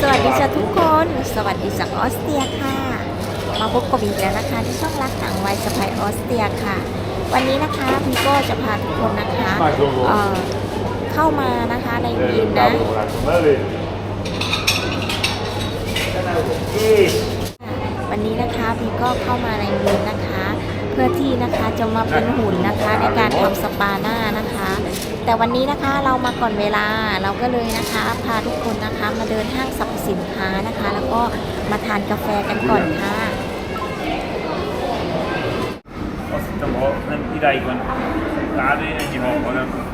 สวัสดีจ้ะทุกคน สวัสดีจากออสเตรียค่ะ มาพบกับบีกแล้วนะคะที่ช่องรักหนังไวสไปออสเตรียค่ะ วันนี้นะคะพี่ก็จะพาทุกคนนะคะเอ่อเข้ามานะคะในวีนนะวันนี้นะคะพี่ก็เข้ามาในวีนนะคะ เพื่อที่นะคะจะมาเป็นหุ่นนะคะในการทำสปาหน้านะคะ แต่วันนี้นะคะเรามาก่อนเวลาเราก็เลยนะคะพาทุกคนนะคะมาเดินห้างสรรพสินค้านะคะ แล้วก็มาทานกาแฟกันก่อนค่ะ Azt hittem, ha nem idáig van kávé, ennyi van, hanem ฟังเกเชิญ van még néhány óránk a mérkőzésünk, megköszönjük minden. Az első gond, hogy utolsó ยกโอเ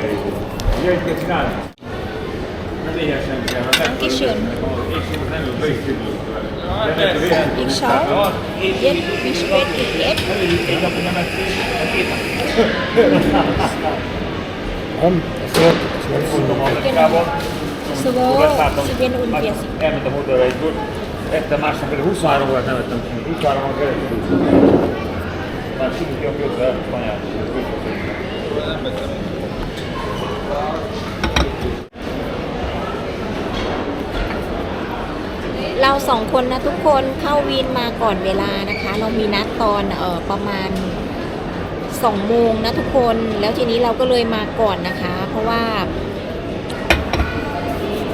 elégül. Ugye így kell csinálni? Nem éhesen kell, mert nem Későn. és nem ül összidőt vele. อีกช้อนเย็นบิสเกตอีกเอ็ด Egy napot nem ettél, két napot. Nem, ez volt 12 Voltam Amerikában, สโวสเวนอุน elmentem oda egy bort, ettem másnap, pedig 23 órát nem ettem ki, 23 órát keresztül. Már simult jobb össze, anyát. เราสองคนนะทุกคนเข้าวีนมาก่อนเวลานะคะ เรามีนัดตอนเออประมาณสองโมงนะทุกคนแล้วทีนี้เราก็เลยมาก่อนนะคะ เพราะว่า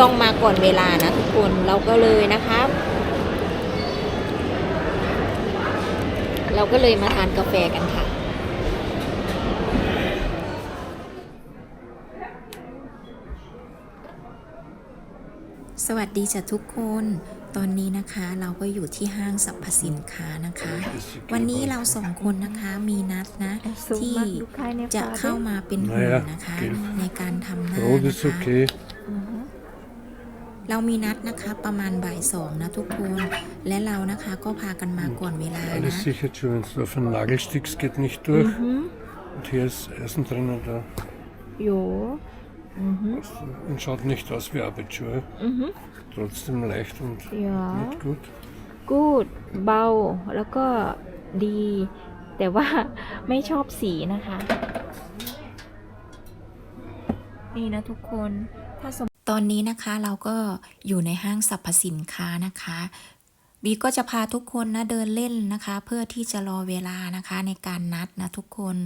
ต้องมาก่อนเวลานะทุกคนเราก็เลยนะคะ เราก็เลยมาทานกาแฟกันค่ะ สวัสดีจ้ะทุกคน ตอนนี้นะคะเราก็อยู่ที่ห้างสรรพสินค้านะคะ วันนี้เราสองคนนะคะมีนัดนะ ที่จะเข้ามาเป็นหุ่นนะคะ ในการทำหน้า Rot นะ ist คะ okay. เรามีนัดนะคะประมาณบ่ายสองนะทุกคน และเรานะคะก็พากันมาก่อนเวลานะ Alles sichert schon, wenn es auf einen Nagelsticks geht nicht durch. Und hier ist Essen drinnen da. โย Und schaut nicht aus wie Abitur. Trotzdem leicht und Ja. nicht gut. กูดเบาแล้วก็ดี แต่ว่าไม่ชอบสีนะคะ นี่นะทุกคนถ้าสม ตอนนี้นะคะเราก็อยู่ในห้างสรรพสินค้านะคะบีก็จะพาทุกคนนะเดินเล่นนะคะ เพื่อที่จะรอเวลานะคะในการนัดนะทุกคน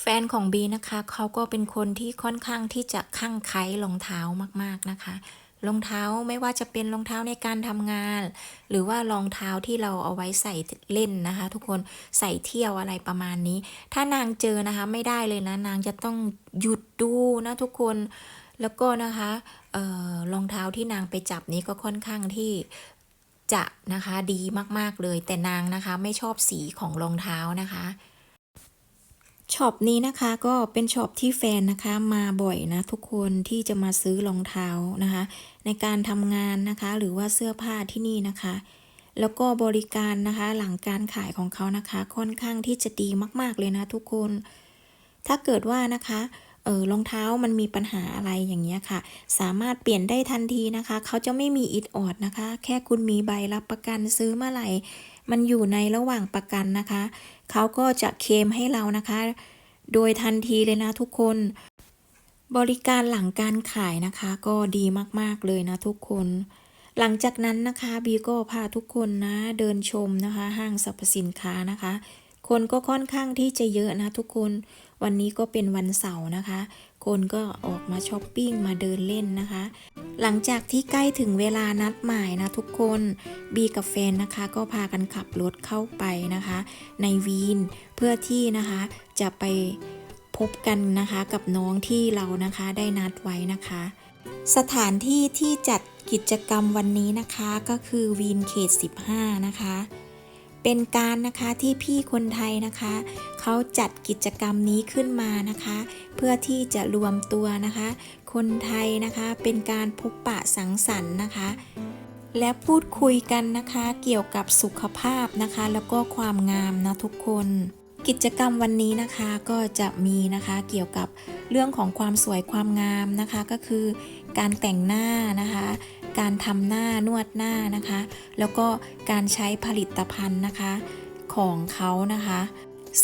แฟนของบีนะคะเขาก็เป็นคนที่ค่อนข้างที่จะข้างไคล้รองเท้ามากๆนะคะรองเท้าไม่ว่าจะเป็นรองเท้าในการทำงาน หรือว่ารองเท้าที่เราเอาไว้ใส่เล่นนะคะ ทุกคนใส่เที่ยวอะไรประมาณนี้ ถ้านางเจอนะคะไม่ได้เลยนะ นางจะต้องหยุดดูนะทุกคน แล้วก็นะคะออรองเท้าที่นางไปจับนี้ก็ค่อนข้างที่จะนะคะดีมากๆเลย แต่นางนะคะไม่ชอบสีของรองเท้านะคะช็อปนี้นะคะก็เป็นช็อปที่แฟนนะคะมาบ่อยนะทุกคนที่จะมาซื้อรองเท้านะคะ ในการทำงานนะคะ หรือว่าเสื้อผ้าที่นี่นะคะ แล้วก็บริการนะคะหลังการขายของเขานะคะ ค่อนข้างที่จะดีมาก ๆเลยนะทุกคน ถ้าเกิดว่านะคะ เออรองเท้ามันมีปัญหาอะไรอย่างเงี้ยค่ะ สามารถเปลี่ยนได้ทันทีนะคะ เขาจะไม่มีอิดออดนะคะ แค่คุณมีใบรับประกันซื้อเมื่อไหร่ มันอยู่ในระหว่างประกันนะคะ เขาก็จะเคลมให้เรานะคะ โดยทันทีเลยนะทุกคน บริการหลังการขายนะคะ ก็ดีมากๆเลยนะทุกคนหลังจากนั้นนะคะบีก็พาทุกคนนะเดินชมนะคะ ห้างสรรพสินค้านะคะ คนก็ค่อนข้างที่จะเยอะนะทุกคน วันนี้ก็เป็นวันเสาร์นะคะ คนก็ออกมาช้อปปิ้งมาเดินเล่นนะคะ หลังจากที่ใกล้ถึงเวลานัดหมายนะทุกคนบีกับแฟนนะคะ ก็พากันขับรถเข้าไปนะคะ ในวีนเพื่อที่นะคะจะไปพบกันนะคะกับน้องที่เรานะคะได้นัดไว้นะคะ สถานที่ที่จัดกิจกรรมวันนี้นะคะก็คือวีนเขต 15 นะคะ เป็นการนะคะที่พี่คนไทยนะคะ เขาจัดกิจกรรมนี้ขึ้นมานะคะ เพื่อที่จะรวมตัวนะคะ คนไทยนะคะเป็นการพบปะสังสรรค์นะคะ และพูดคุยกันนะคะเกี่ยวกับสุขภาพนะคะ แล้วก็ความงามนะทุกคนกิจกรรมวันนี้นะคะก็จะมีนะคะเกี่ยวกับเรื่องของความสวยความงามนะคะ ก็คือการแต่งหน้านะคะ การทำหน้านวดหน้านะคะ แล้วก็การใช้ผลิตภัณฑ์นะคะของเขานะคะ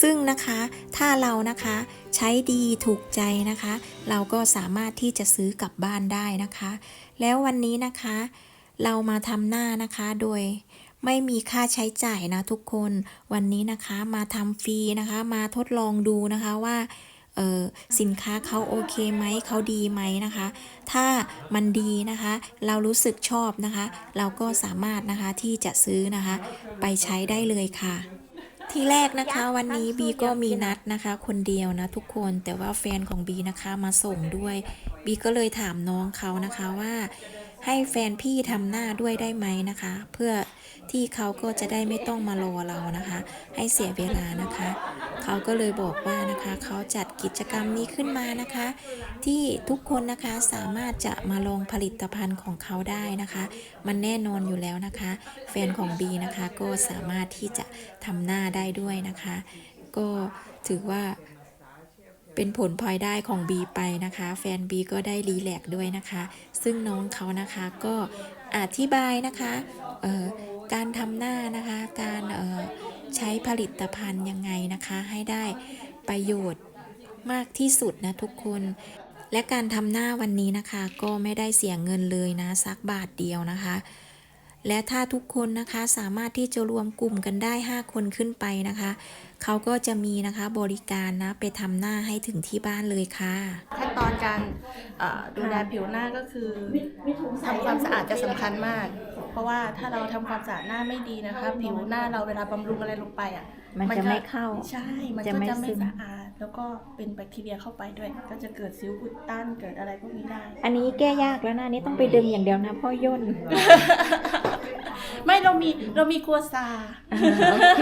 ซึ่งนะคะถ้าเรานะคะใช้ดีถูกใจนะคะ เราก็สามารถที่จะซื้อกลับบ้านได้นะคะ แล้ววันนี้นะคะ เรามาทำหน้านะคะโดยไม่มีค่าใช้จ่ายนะทุกคน วันนี้นะคะมาทำฟรีนะคะ มาทดลองดูนะคะว่า ออสินค้าเขาโอเคไหมเขาดีไหมนะคะ ถ้ามันดีนะคะ เรารู้สึกชอบนะคะ เราก็สามารถนะคะที่จะซื้อนะคะ ไปใช้ได้เลยค่ะที่แรกนะคะวันนี้บีก็มีนัดนะคะ คนเดียวนะทุกคนแต่ว่าแฟนของบีนะคะมาส่งด้วยบีก็เลยถามน้องเขานะคะว่า ให้แฟนพี่ทำหน้าด้วยได้ไหมนะคะ เพื่อที่เขาก็จะได้ไม่ต้องมารอเรานะคะ ให้เสียเวลานะคะ เขาก็เลยบอกว่านะคะเขาจัดกิจกรรมนี้ขึ้นมานะคะ ที่ทุกคนนะคะสามารถจะมาลองผลิตภัณฑ์ของเขาได้นะคะ มันแน่นอนอยู่แล้วนะคะ แฟนของบีนะคะก็สามารถที่จะทำหน้าได้ด้วยนะคะ ก็ถือว่า เป็นผลพลอยได้ของบีไปนะคะ แฟนบีก็ได้รีแลกซ์ด้วยนะคะ ซึ่งน้องเขานะคะก็อธิบายนะคะการทำหน้านะคะ การใช้ผลิตภัณฑ์ยังไงนะคะ ให้ได้ประโยชน์มากที่สุดนะทุกคนและการทำหน้าวันนี้นะคะ ก็ไม่ได้เสียเงินเลยนะสักบาทเดียวนะคะ และถ้าทุกคนนะคะสามารถที่จะรวมกลุ่มกันได้ 5 คนขึ้นไปนะคะ เขาก็จะมีนะคะบริการนะไปทำหน้าให้ถึงที่บ้านเลยค่ะ ขั้นตอนการเอ่อดูแลผิวหน้าก็คือทำความสะอาดจะสำคัญมาก เพราะว่าถ้าเราทำความสะอาดหน้าไม่ดีนะคะ ผิวหน้าเราเวลาบำรุงอะไรลงไปอะมันจะไม่เข้าใช่มันจะก็ไม่จะไม่ซึมสะอาด แล้วก็เป็นแบคทีเรียเข้าไปด้วย ก็จะเกิดสิวอุดตันเกิดอะไรพวกนี้ได้ อันนี้แก้ยากแล้วนะอันนี้ต้องไปดึงอย่างเดียวนะเพ่อย่น ไม่เรามีเรามีกัวซาโอเค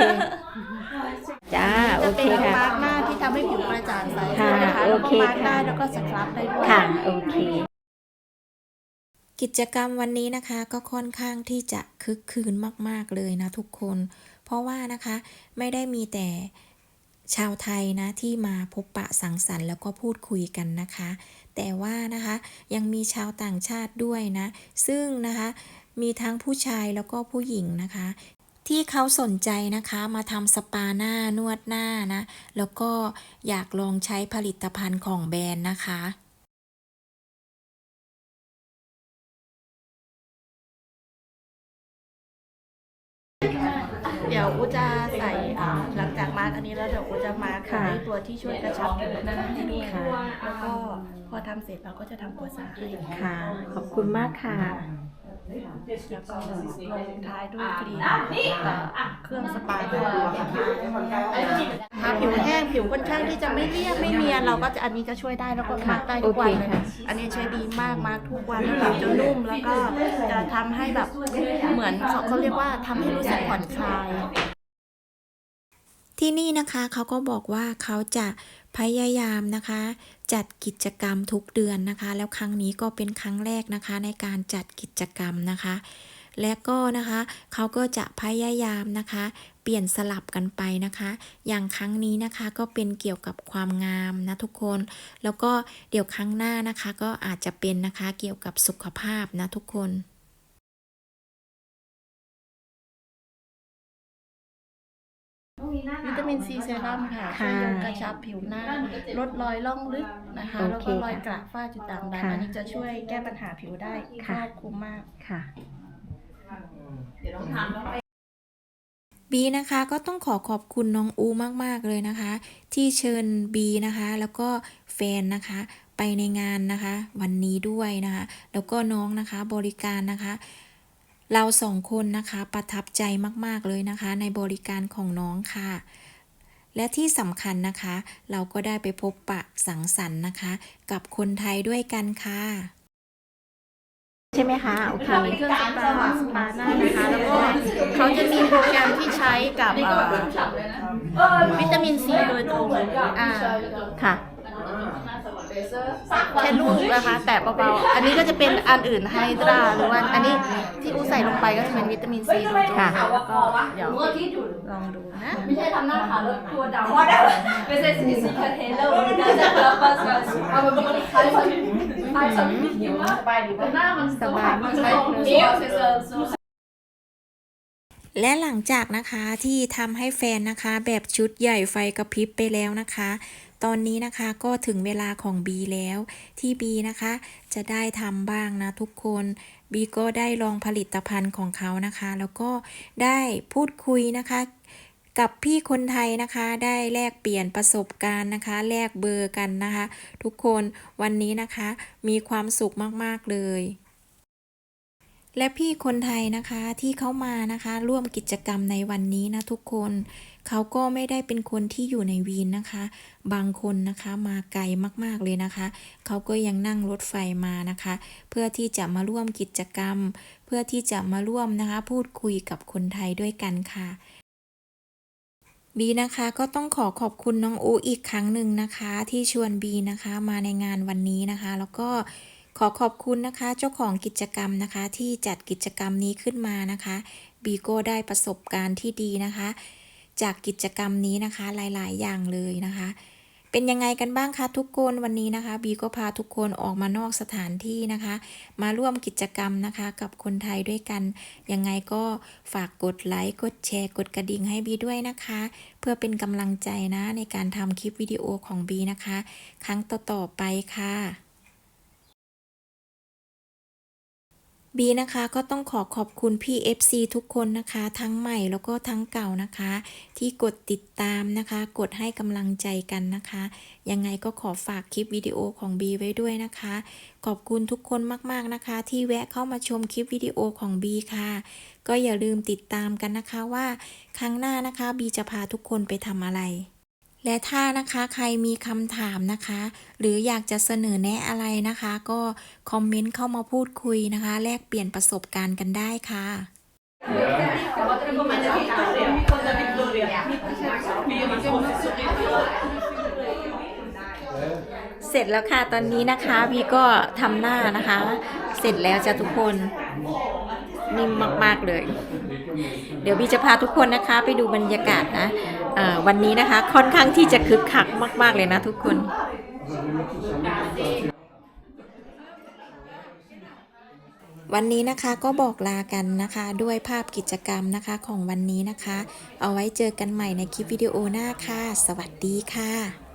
จ้าโอจะเคเป็นค่ะ มาร์กหน้าที่ทำให้ผิวกระจ่างใสค่ะนะคะโอแล้วเคก็มาร์กได้ค่ะ แล้วก็สครับได้ด้วย ค่ะ โอเค กิจกรรมวันนี้นะคะก็ค่อนข้างที่จะคึกคืนมาก ๆ เลยนะทุกคน เพราะว่านะคะไม่ได้มีแต่ชาวไทยนะที่มาพบปะสังสรรค์แล้วก็พูดคุยกันนะคะ แต่ว่านะคะยังมีชาวต่างชาติด้วยนะ ซึ่งนะคะ มีทั้งผู้ชายแล้วก็ผู้หญิงนะคะ ที่เขาสนใจนะคะมาทำสปาหน้านวดหน้านะ แล้วก็อยากลองใช้ผลิตภัณฑ์ของแบรนด์นะคะเดี๋ยวอูจะใส่อ่าหลังจากมาร์กอันนี้แล้วเดี๋ยวอูจะมาร์กค่ะให้ตัวที่ช่วยกระชับผิวหน้าให้ด้วยค่ะแล้วก็พอทำเสร็จเราก็จะทำกัวซาให้ค่ะ ขอบคุณมากค่ะ แล้วก็ลงท้ายด้วยครีมกับเครื่องสปาด้วยถ้าผิวแห้งผิวค่อนข้างที่จะไม่เรียบไม่เนียนเราก็จะอันนี้จะช่วยได้แล้วก็มาร์กได้ทุกวันเลยอันนี้ใช้ดีมากมาร์กทุกวันผิวจะนุ่มแล้วก็จะทำให้แบบเหมือนเขาเขาเรียกว่าทำให้รู้สึกผ่อนคลายที่นี่นะคะเขาก็บอกว่าเขาจะ พยายามนะคะ จัดกิจกรรมทุกเดือนนะคะ แล้วครั้งนี้ก็เป็นครั้งแรกนะคะในการจัดกิจกรรมนะคะ และก็นะคะเขาก็จะพยายามนะคะ เปลี่ยนสลับกันไปนะคะ อย่างครั้งนี้นะคะก็เป็นเกี่ยวกับความงามนะทุกคน แล้วก็เดี๋ยวครั้งหน้านะคะ ก็อาจจะเป็นนะคะเกี่ยวกับสุขภาพนะทุกคน วิตามินซีเซรั่มค่ะช่วยยกกระชับผิวหน้า ลดรอยล่องลึกนะคะโอเคแล้วก็รอยกระฝ้าจุดด่างดำค่ะอันนี้จะช่วยแก้ปัญหาผิวได้คค่ะรอบคลุมมากค่ะบีนะคะก็ต้องขอขอบคุณน้องอูมาก ๆ เลยนะคะ ที่เชิญบีนะคะ แล้วก็แฟนนะคะ ไปในงานนะคะ วันนี้ด้วยนะคะ แล้วก็น้องนะคะบริการนะคะ เราสองคนนะคะประทับใจมากๆเลยนะคะ ในบริการของน้องค่ะ และที่สำคัญนะคะ เราก็ได้ไปพบปะสังสรรค์นะคะ กับคนไทยด้วยกันค่ะ ใช่ไหมคะโอเคค่ะเป็นเครื่องสปาสปาหน้านะคะ แล้วก็เขาจะมีโปรแกรมที่ใช้กับเอ่อวิตามินซีโดยตรงอ่าค่ะ แค่ลูกนะคะ แต่เบาๆ อันนี้ก็จะเป็นอันอื่นไฮดราหรือว่าอันนี้ที่อูใส่ลงไปก็จะเป็นวิตามินซีโดยตรงค่ะแล้วก็เดี๋ยวลองดูนะ ไม่ใช่ทำหน้าขาวแล้วตัวดำไม่ใช่สีสีแค่เทเลอร์การจะรับบัสบัสเอาแบบมันคล้ายคนคล้ายคนผิดอยู่ว่าแต่หน้ามันสบายมันใช่เที่ยวเซอร์และหลังจากนะคะที่ทำให้แฟนนะคะ แบบชุดใหญ่ไฟกระพริบไปแล้วนะคะ ตอนนี้นะคะก็ถึงเวลาของบีแล้วที่บีนะคะ จะได้ทำบ้างนะทุกคนบีก็ได้ลองผลิตภัณฑ์ของเขานะคะ แล้วก็ได้พูดคุยนะคะกับพี่คนไทยนะคะได้แลกเปลี่ยนประสบการณ์นะคะ แลกเบอร์กันนะคะ ทุกคนวันนี้นะคะมีความสุขมาก ๆ เลย และพี่คนไทยนะคะที่เขามานะคะ ร่วมกิจกรรมในวันนี้นะทุกคน เขาก็ไม่ได้เป็นคนที่อยู่ในวีนนะคะ บางคนนะคะมาไกลมากๆเลยนะคะ เขาก็ยังนั่งรถไฟมานะคะ เพื่อที่จะมาร่วมกิจกรรม เพื่อที่จะมาร่วมนะคะ พูดคุยกับคนไทยด้วยกันค่ะบีนะคะก็ต้องขอขอบคุณน้องอูอีกครั้งหนึ่งนะคะ ที่ชวนบีนะคะมาในงานวันนี้นะคะ แล้วก็ขอขอบคุณนะคะเจ้าของกิจกรรมนะคะ ที่จัดกิจกรรมนี้ขึ้นมานะคะ บีก็ได้ประสบการณ์ที่ดีนะคะ จากกิจกรรมนี้นะคะ หลาย ๆ อย่างเลยนะคะ เป็นยังไงกันบ้างคะทุกคนวันนี้นะคะ บีก็พาทุกคนออกมานอกสถานที่นะคะ มาร่วมกิจกรรมนะคะ กับคนไทยด้วยกัน ยังไงก็ฝากกดไลค์กดแชร์กดกระดิ่งให้บีด้วยนะคะ เพื่อเป็นกำลังใจนะในการทำคลิปวิดีโอของบีนะคะ ครั้งต่อ ๆ ไปค่ะ บีนะคะก็ต้องขอขอบคุณพี่ FC ทุกคนนะคะ ทั้งใหม่แล้วก็ทั้งเก่านะคะ ที่กดติดตามนะคะ กดให้กำลังใจกันนะคะ ยังไงก็ขอฝากคลิปวิดีโอของบีไว้ด้วยนะคะ ขอบคุณทุกคนมากๆนะคะ ที่แวะเข้ามาชมคลิปวิดีโอของบีค่ะ ก็อย่าลืมติดตามกันนะคะว่า ครั้งหน้านะคะบีจะพาทุกคนไปทำอะไร และถ้านะคะใครมีคำถามนะคะ หรืออยากจะเสนอแนะอะไรนะคะ ก็คอมเมนต์เข้ามาพูดคุยนะคะ แลกเปลี่ยนประสบการณ์กันได้ค่ะ เสร็จแล้วค่ะตอนนี้นะคะบีก็ทำหน้านะคะ เสร็จแล้วจ้ะทุกคนนิ่มมาก ๆ เลย เดี๋ยวบีจะพาทุกคนนะคะ ไปดูบรรยากาศนะ วันนี้นะคะค่อนข้างที่จะคึกคักมาก ๆ เลยนะทุกคนวันนี้นะคะก็บอกลากันนะคะ ด้วยภาพกิจกรรมนะคะของวันนี้นะคะ เอาไว้เจอกันใหม่ในคลิปวิดีโอหน้าค่ะ สวัสดีค่ะ